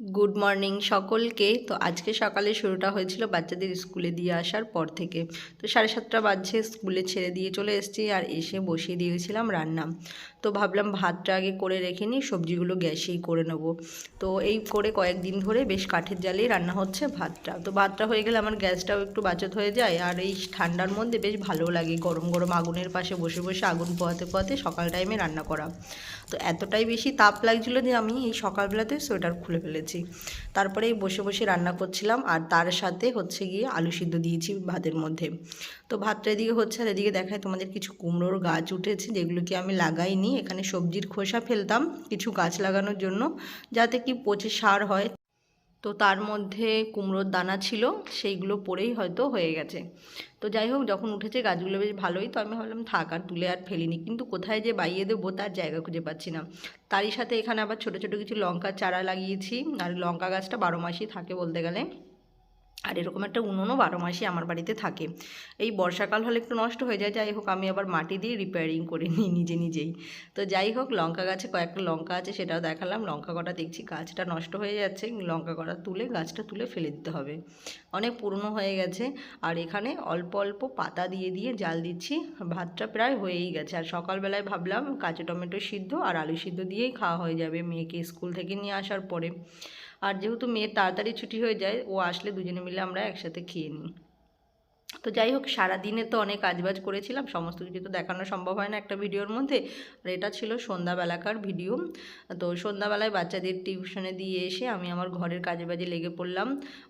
Good morning সকলকে। তো আজকে সকালে শুরুটা হয়েছিল বাচ্চাদের স্কুলে দিয়ে আসার পর থেকে। তো সাড়ে সাতটা বাজছে, স্কুলে ছেড়ে দিয়ে চলে এসেছি আর এসে বসিয়ে দিয়েছিলাম রান্না। তো ভাবলাম ভাতটা আগে করে রেখে নিই, সবজিগুলো গ্যাসেই করে নেব। তো এই করে কয়েকদিন ধরে বেশ কাঠের জালেই রান্না হচ্ছে ভাতটা। তো ভাতটা হয়ে গেলে আমার গ্যাসটাও একটু বাচত হয়ে যায়, আর এই ঠান্ডার মধ্যে বেশ ভালো লাগে গরম গরম আগুনের পাশে বসে বসে আগুন পোয়াতে পোয়াতে সকাল টাইমে রান্না করা। তো এতটাই বেশি তাপ লাগছিল যে আমি এই সকালবেলাতে সোয়েটার খুলে ফেলেছি। তারপরে এই বসে বসে রান্না করছিলাম, আর তার সাথে হচ্ছে গিয়ে আলু সিদ্ধ দিয়েছি ভাতের মধ্যে। তো ভাতটা এদিকে হচ্ছে, আর এদিকে দেখায় তোমাদের কিছু কুমড়োর গাছ উঠেছে, যেগুলোকে আমি লাগাইনি। এখানে সবজির খোসা ফেলতাম, কিছু গাছ লাগানোর জন্য, যাতে কি পচে সার হয়। তো তার মধ্যে কুমড়োর দানা ছিল, সেইগুলো পরেই হয়তো হয়ে গেছে। তো যাই হোক, যখন উঠেছে গাছগুলো বেশ ভালোই, তো আমি ভাবলাম থাক আর তুলে আর ফেলিনি। কিন্তু কোথায় যে বাইয়ে দেবো তার জায়গা খুঁজে পাচ্ছি না। তারই সাথে এখানে আবার ছোটো ছোটো কিছু লঙ্কার চারা লাগিয়েছি, আর লঙ্কা গাছটা বারো মাসই থাকে বলতে গেলে। আর এরকম একটা উনুনও বারো মাসই আমার বাড়িতে থাকে। এই বর্ষাকাল হলে একটু নষ্ট হয়ে যায়, যাই হোক আমি আবার মাটি দিয়ে রিপেয়ারিং করে নিই নিজে নিজেই। তো যাই হোক, লঙ্কা গাছে কয়েকটা লঙ্কা আছে সেটাও দেখালাম, লঙ্কা কটা দেখছি গাছটা নষ্ট হয়ে যাচ্ছে, লঙ্কা কটা তুলে গাছটা তুলে ফেলে দিতে হবে। অনেক পুরনো হয়ে গেছে আর এখানে অল্প অল্প পাতা দিয়ে দিয়ে জাল দিচ্ছি, ভাতটা প্রায় হয়েই গেছে। আর সকালবেলায় ভাবলাম কাঁচা টমেটো সিদ্ধ আর আলু সিদ্ধ দিয়েই খাওয়া হয়ে যাবে, মেয়েকে স্কুল থেকে নিয়ে আসার পরে। আর যেহেতু মেয়ের তাড়াতাড়ি ছুটি হয়ে যায়, ও আসলে দুজনে মিলে আমরা একসাথে খেয়ে নিই। তো যাই হোক, সারাদিনে তো অনেক কাজবাজ করেছিলাম, সমস্ত কিছু তো দেখানো সম্ভব হয় না একটা ভিডিওর মধ্যে। আর এটা ছিল সন্ধ্যাবেলাকার ভিডিও। তো সন্ধ্যাবেলায় বাচ্চাদের টিউশনে দিয়ে এসে আমি আমার ঘরের কাজে বাজে লেগে পড়লাম।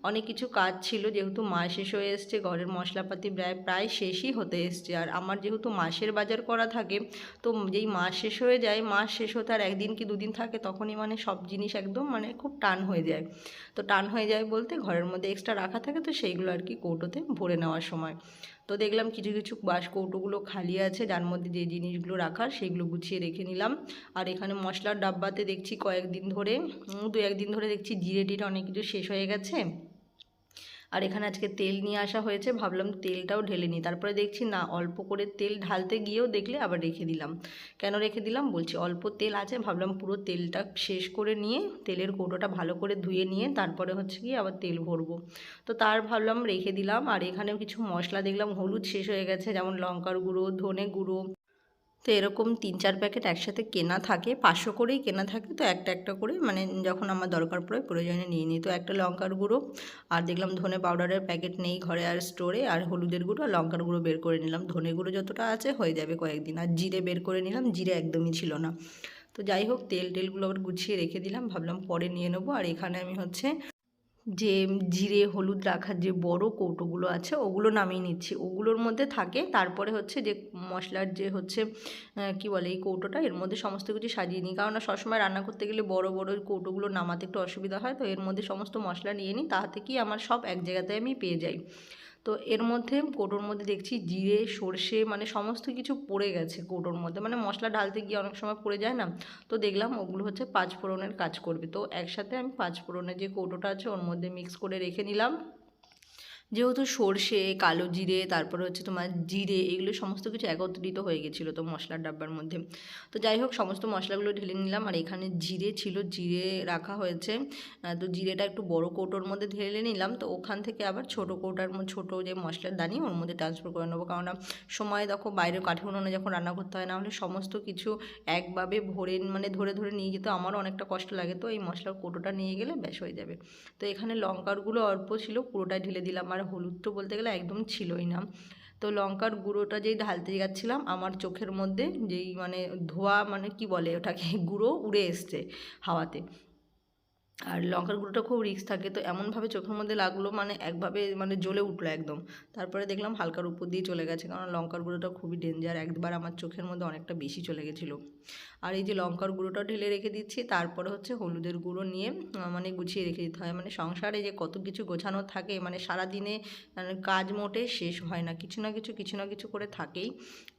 অনেক কিছু কাজ ছিল, যেহেতু মাস শেষ হয়ে এসছে, ঘরের মশলাপাতি প্রায় প্রায় শেষই হতে এসছে। আর আমার যেহেতু মাসের বাজার করা থাকে, তো যেই মাস শেষ হয়ে যায়, মাস শেষ হতে আর একদিন কি দুদিন থাকে, তখনই মানে সব জিনিস একদম মানে খুব টান হয়ে যায়। তো টান হয়ে যায় বলতে ঘরের মধ্যে এক্সট্রা রাখা থাকে, তো সেইগুলো আর কি কৌটোতে ভরে নেওয়ার সময় তো দেখলাম কিছু কিছু বাস কৌটোগুলো খালি আছে, যার মধ্যে যে জিনিসগুলো রাখার সেগুলো গুছিয়ে রেখে নিলাম। আর এখানে মশলার ডাব্বাতে দেখছি কয়েকদিন ধরে দু একদিন ধরে দেখছি জিরে টিরে অনেক কিছু শেষ হয়ে গেছে। আর এখানে আজকে তেল নিয়ে আসা হয়েছে, ভাবলাম তেলটাও ঢেলে নিই। তারপরে দেখছি না, অল্প করে তেল ঢালতে গিয়েও দেখলে আবার রেখে দিলাম। কেন রেখে দিলাম? বলছি অল্প তেল আছে, ভাবলাম পুরো তেলটা শেষ করে নিয়ে তেলের কৌটোটা ভালো করে ধুয়ে নিয়ে তারপরে হচ্ছে কি আবার তেল ভরবো। তো তার ভাবলাম রেখে দিলাম, আর এখানেও কিছু মশলা দেখলাম, হলুদ শেষ হয়ে গেছে, যেমন লঙ্কার গুঁড়ো, ধনে গুঁড়ো। তো এরকম তিন, চার প্যাকেট একসাথে কেনা থাকে, পাঁচশো করেই কেনা থাকে, তো একটা একটা করে মানে যখন আমার দরকার পড়ে প্রয়োজনে নিয়ে নিই। তো একটা লঙ্কার গুঁড়ো আর দেখলাম ধনে পাউডারের প্যাকেট নেই ঘরে আর স্টোরে আর হলুদের গুঁড়ো আর লঙ্কার গুঁড়ো বের করে নিলাম। ধনে গুঁড়ো যতটা আছে হয়ে যাবে কয়েকদিন, আর জিরে বের করে নিলাম, জিরে একদমই ছিল না। তো যাই হোক, তেল টেলগুলো আবার গুছিয়ে রেখে দিলাম, ভাবলাম পরে নিয়ে নেব। আর এখানে আমি হচ্ছে যে জিরে, হলুদ রাখার যে বড় কৌটোগুলো আছে, ওগুলো নামিয়ে নিচ্ছি। ওগুলোর মধ্যে থাকে, তারপরে হচ্ছে যে মশলার যে হচ্ছে কি বলে এই কৌটোটা, এর মধ্যে সমস্ত কিছু সাজিয়ে নিই। কারণ সবসময় রান্না করতে গেলে বড় বড় কৌটোগুলো নামাতে একটু অসুবিধা হয়, তো এর মধ্যে সমস্ত মশলা নিয়ে নিই তাহাতে কি আমার সব এক জায়গাতে আমি পেয়ে যাই। তো এর মধ্যে কৌটোর মধ্যে দেখছি জিরে, সর্ষে মানে সমস্ত কিছু পড়ে গেছে কৌটোর মধ্যে। মানে মশলা ঢালতে গিয়ে অনেক সময় পড়ে যায় না? তো দেখলাম ওগুলো হচ্ছে পাঁচ ফোড়নের কাজ করবে। তো একসাথে আমি পাঁচ ফোড়নের যে কৌটোটা আছে ওর মধ্যে মিক্স করে রেখে নিলাম। যেহেতু সর্ষে, কালো জিরে, তারপরে হচ্ছে তোমার জিরে, এগুলো সমস্ত কিছু একত্রিত হয়ে গেছিল তো মশলার ডাব্বার মধ্যে। তো যাই হোক, সমস্ত মশলাগুলো ঢেলে নিলাম আর এখানে জিরে ছিল, জিরে রাখা হয়েছে। তো জিরেটা একটু বড় কৌটোর মধ্যে ঢেলে নিলাম। তো ওখান থেকে আবার ছোটো কৌটার ছোটো যে মশলার দানি, ওর মধ্যে ট্রান্সফার করে নেব। কারণ সময় দেখো বাইরে কাঠে উনুনে যখন রান্না করতে হয় না হলে সমস্ত কিছু একভাবে ভরে মানে ধরে ধরে নিয়ে যেতে আমারও অনেকটা কষ্ট লাগে। তো এই মশলার কৌটোটা নিয়ে গেলে ব্যাস হয়ে যাবে। তো এখানে লঙ্কারগুলো অল্প ছিল, পুরোটাই ঢেলে দিলাম। আর হলুদ তো বলতে গেলে একদম ছিলই না। তো লঙ্কার গুঁড়োটা যেই ঢালতে যাচ্ছিলাম, আমার চোখের মধ্যে যেই মানে ধোয়া মানে কি বলে ওটাকে, গুঁড়ো উড়ে এসছে হাওয়াতে। আর লঙ্কার গুঁড়োটা খুব রিক্স থাকে, তো এমনভাবে চোখের মধ্যে লাগল মানে একভাবে মানে জ্বলে উঠল একদম। তারপরে দেখলাম হালকার উপর দিয়ে চলে গেছে, কারণ লঙ্কার গুঁড়োটা খুবই ডেঞ্জার একবার আমার চোখের মধ্যে অনেকটা বেশি চলে গেছিল। আর এই যে লঙ্কার গুঁড়োটা ঢেলে রেখে দিচ্ছি, তারপরে হচ্ছে হলুদের গুঁড়ো নিয়ে মানে গুছিয়ে রেখে দিতে হয়। মানে সংসারে যে কত কিছু গোছানো থাকে মানে সারা দিনে মানে কাজ মোটে শেষ হয় না, কিছু না কিছু কিছু না কিছু করে থাকেই।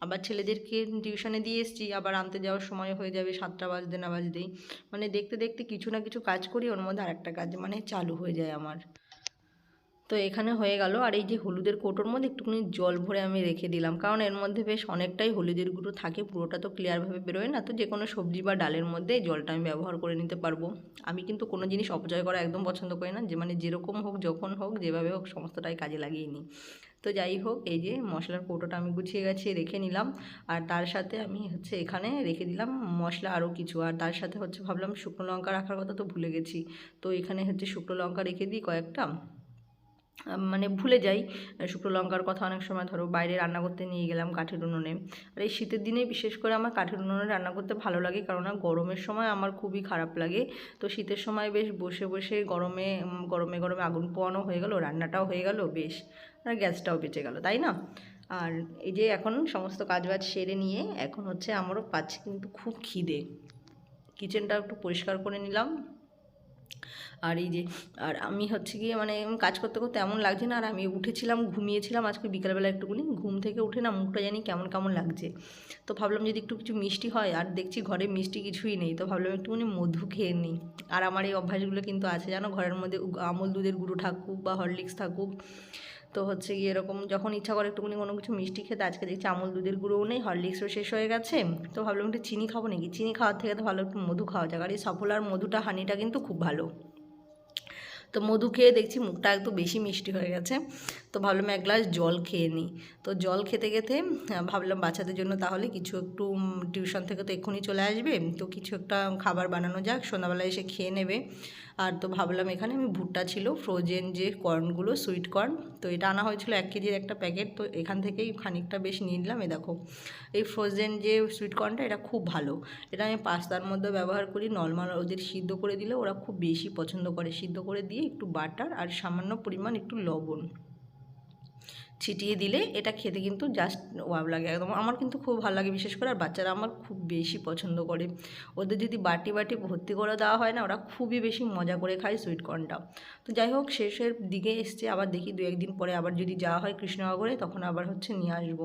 আবার ছেলেদেরকে টিউশনে দিয়ে এসছি, আবার আনতে যাওয়ার সময় হয়ে যাবে সাতটা বাজতে না বাজতেই। মানে দেখতে দেখতে কিছু না কিছু কাজ করি ওর মধ্যে আরেকটা কাজ মানে চালু হয়ে যায় আমার। তো এখানে হয়ে গেল। আর এই যে হলুদের কৌটোর মধ্যে একটুখানি জল ভরে আমি রেখে দিলাম। কারণ এর মধ্যে বেশ অনেকটাই হলুদের গুঁড়ো থাকে, পুরোটা তো ক্লিয়ারভাবে বেরোয় না। তো যে কোনো সবজি বা ডালের মধ্যে এই জলটা আমি ব্যবহার করে নিতে পারব। আমি কিন্তু কোনো জিনিস অপচয় করা একদম পছন্দ করি না। যে মানে যেরকম হোক, যখন হোক, যেভাবে হোক, সমস্তটাই কাজে লাগিয়ে নিই। তো যাই হোক, এই যে মশলার কৌটোটা আমি গুছিয়ে গেছি রেখে নিলাম। আর তার সাথে আমি হচ্ছে এখানে রেখে দিলাম মশলা আরও কিছু। আর তার সাথে হচ্ছে ভাবলাম শুকনো লঙ্কা রাখার কথা তো ভুলে গেছি। তো এখানে হচ্ছে শুকনো লঙ্কা রেখে দিই কয়েকটা। মানে ভুলে যাই। শুকনো লঙ্কার কথা অনেক সময় ধরো বাইরে রান্না করতে নিয়ে গেলাম কাঠের উনুনে। আর এই শীতের দিনে বিশেষ করে আমার কাঠের উনুনে রান্না করতে ভালো লাগে কারণ গরমের সময় আমার খুবই খারাপ লাগে। তো শীতের সময় বেশ বসে বসে গরমে গরমে গরমে আগুন পোয়ানো হয়ে গেল, রান্নাটাও হয়ে গেল, বেশ। আর গ্যাসটাও বেঁচে গেল, তাই না? আর এই যে এখন সমস্ত কাজবাজ সেরে নিয়ে এখন হচ্ছে আমারও পাচ্ছে কিন্তু খুব খিদে। কিচেনটা একটু পরিষ্কার করে নিলাম। আর এই যে, আর আমি হচ্ছে গিয়ে মানে কাজ করতে করতে এমন লাগছে না, আর আমি উঠেছিলাম, ঘুমিয়েছিলাম আজকে বিকালবেলা একটুকুনি ঘুম থেকে উঠে না মুখটা জানি কেমন কেমন লাগছে। তো ভাবলাম যদি একটু কিছু মিষ্টি হয়, আর দেখছি ঘরে মিষ্টি কিছুই নেই, তো ভাবলাম একটুখানি মধু খেয়ে নিই। আর আমার এই অভ্যাসগুলো কিন্তু আছে, জানো? ঘরের মধ্যে আমল দুধের গুঁড়ো থাকুক বা হরলিক্স থাকুক তো হচ্ছে গিয়ে এরকম যখন ইচ্ছা করে একটুখানি কোনো কিছু মিষ্টি খেতে, আজকে দেখছি আমুল দুধের গুঁড়োও নেই হরলিক্সও শেষ হয়ে গেছে। তো ভাবলাম একটু চিনি খাব নাকি? চিনি খাওয়ার থেকে তো ভালো একটু মধু খাওয়া যাক। আর এই সফলার মধুটা, হানিটা কিন্তু খুব ভালো। তো মধু খেয়ে দেখছি মুখটা একটু বেশি মিষ্টি হয়ে গেছে। তো ভাবলাম এক গ্লাস জল খেয়ে নিই তো জল খেতে খেতে ভাবলাম বাচ্চাদের জন্য তাহলে কিছু একটু টিউশন থেকে তো এক্ষুনি চলে আসবে। তো কিছু একটা খাবার বানানো যাক সন্ধ্যাবেলায় এসে খেয়ে নেবে। আর তো ভাবলাম এখানে আমি ভুট্টা ছিল ফ্রোজেন যে কর্নগুলো সুইট কর্ন তো এটা আনা হয়েছিল এক কেজির একটা প্যাকেট তো এখান থেকেই খানিকটা বেশ নিয়ে নিলাম, এ দেখো। এই ফ্রোজেন যে সুইট কর্নটা এটা খুব ভালো। এটা আমি পাস্তার মধ্যে ব্যবহার করি নর্মাল ওদের সিদ্ধ করে দিলে ওরা খুব বেশি পছন্দ করে। সিদ্ধ করে দিয়ে একটু বাটার আর সামান্য পরিমাণ একটু লবণ। ছিটিয়ে দিলে এটা খেতে কিন্তু জাস্ট ওয়াব লাগে একদম। আমার কিন্তু খুব ভালো লাগে, বিশেষ করে আর বাচ্চারা আমার খুব বেশি পছন্দ করে। ওদের যদি বাটি বাটি ভর্তি করে দেওয়া হয় না, ওরা খুবই বেশি মজা করে খায় সুইট কর্নটা তো যাই হোক, শেষের দিকে এসছে, আবার দেখি দু একদিন পরে আবার যদি যাওয়া হয় কৃষ্ণনগরে, তখন আবার হচ্ছে নিয়ে আসব।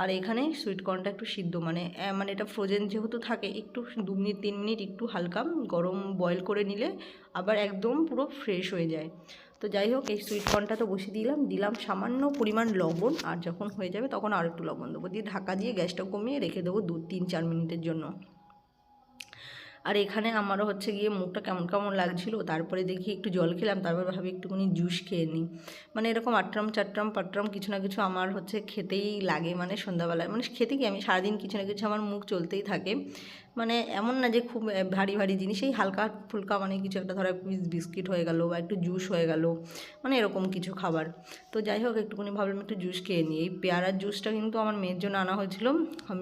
আর এখানে সুইট কর্নটা একটু সিদ্ধ মানে মানে এটা ফ্রোজেন যেহেতু থাকে, একটু দু মিনিট, তিন মিনিট একটু হালকা গরম বয়েল করে নিলে আবার একদম পুরো ফ্রেশ হয়ে যায়। তো যাই হোক, এই সুইট কর্নটা তো বসিয়ে দিলাম। দিলাম সামান্য পরিমাণ লবণ, আর যখন হয়ে যাবে তখন আর একটু লবণ দেবো। দিয়ে ঢাকা দিয়ে গ্যাসটা কমিয়ে রেখে দেবো দু, তিন, চার মিনিটের জন্য। আর এখানে আমারও হচ্ছে গিয়ে মুখটা কেমন কেমন লাগছিল, তারপরে দেখি একটু জল খেলাম, তারপর ভাবি একটুখানি জুস খেয়ে নিই। মানে এরকম আট্রাম, চাট্রাম, পাট্রাম কিছু না কিছু আমার হচ্ছে খেতেই লাগে মানে সন্ধ্যাবেলায়। মানে খেতে কি, আমি সারাদিন কিছু না কিছু আমার মুখ চলতেই থাকে। মানে এমন না যে খুব ভারী ভারী জিনিস, এই হালকা ফুলকা মানে কিছু একটা ধরো বিস্কিট হয়ে গেল বা একটু জুস হয়ে গেল মানে এরকম কিছু খাবার। তো যাই হোক, একটুখানি ভাবলাম একটু জুস খেয়ে নিই। এই পেয়ারার জুসটা কিন্তু আমার মেয়ের জন্য আনা হয়েছিল।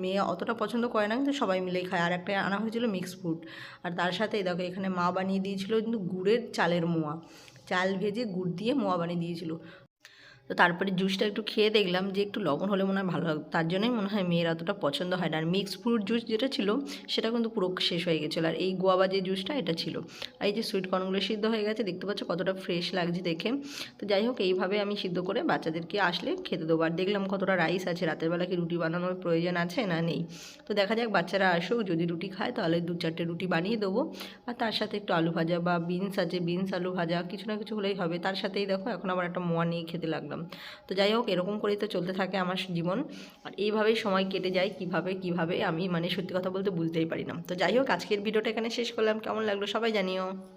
মেয়ে অতটা পছন্দ করে না, কিন্তু সবাই মিলেই খায়। আর একটা আনা হয়েছিল মিক্স ফ্রুট আর তার সাথে দেখো, এখানে মা বানিয়ে দিয়েছিল কিন্তু গুড়ের চালের মোয়া। চাল ভেজে গুড় দিয়ে মোয়া বানিয়ে দিয়েছিল। তো তারপরে জুসটা একটু খেয়ে দেখলাম যে একটু লবণ হলে মনে হয় ভালো লাগতো তার জন্যই মনে হয় মেয়ের অতটা পছন্দ হয় না। আর মিক্স ফ্রুট জুস যেটা ছিল, সেটা কিন্তু পুরো শেষ হয়ে গেছিল। আর এই গোয়াবা যে জুসটা এটা ছিল। আর এই যে সুইট কর্নগুলো সিদ্ধ হয়ে গেছে, দেখতে পাচ্ছ কতটা ফ্রেশ লাগছে দেখে। তো যাই হোক, এইভাবে আমি সিদ্ধ করে বাচ্চাদেরকে আসলে খেতে দেবো। আর দেখলাম কতটা রাইস আছে। রাতের বেলা কি রুটি বানানোর প্রয়োজন আছে না নেই। তো দেখা যাক বাচ্চারা আসুক, যদি রুটি খায় তাহলে দু চারটে রুটি বানিয়ে দেবো। আর তার সাথে একটু আলু ভাজা বা বিনস আছে বিনস আলু ভাজা, কিছু না কিছু হলেই হবে। তার সাথেই দেখো, এখন আবার একটা মোয়া নিয়ে খেতে লাগলাম তো যাই হোক, এরকম করেই তো চলতে থাকে আমার জীবন। আর এইভাবেই সময় কেটে যায়, কীভাবে কীভাবে, আমি মানে সত্যি কথা বলতে বুঝতেই পারি না। তো যাই হোক, আজকের ভিডিওটা এখানে শেষ করলাম। কেমন লাগল সবাই জানিও।